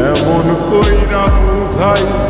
কেমন কইরা বুঝাই?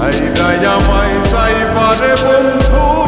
সাইরাই আমায় যাইবারে বন্ধু।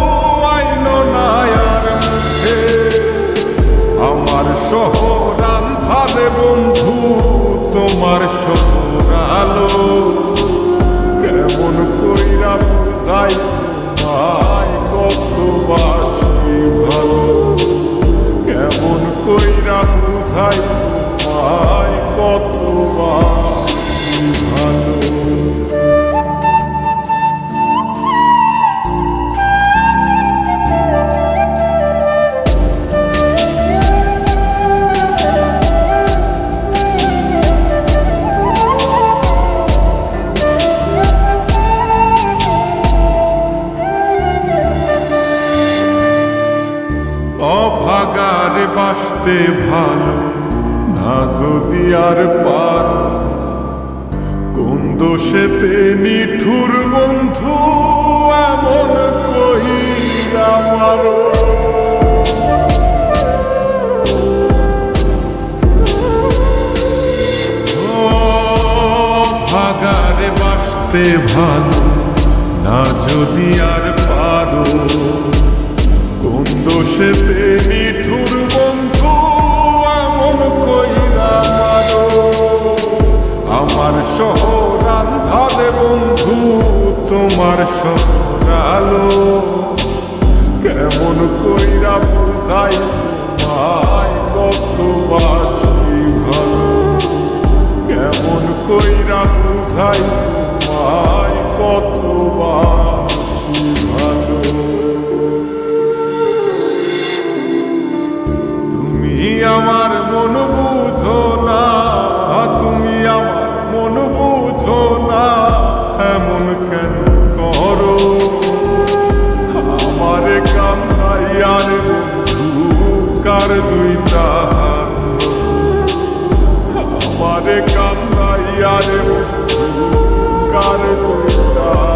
বাসতে ভালো, না যদি আর পার। কোন দোষেতে নিঠুর বন্ধু এমন কহিরা মারো ও ভাগারে বাসতে ভালো, না যদি আর পারো। কোন দোষেতে আন্ধারে বন্ধু তোমার আলো। কেমন কইরা বুঝাই তোমায় কত বাসি ভালো। কেমন কইরা বুঝাই তোমায় কত বাসি ভালো। তুমি আমার মন আমারে কান্দাইয়া রে কার দুইটা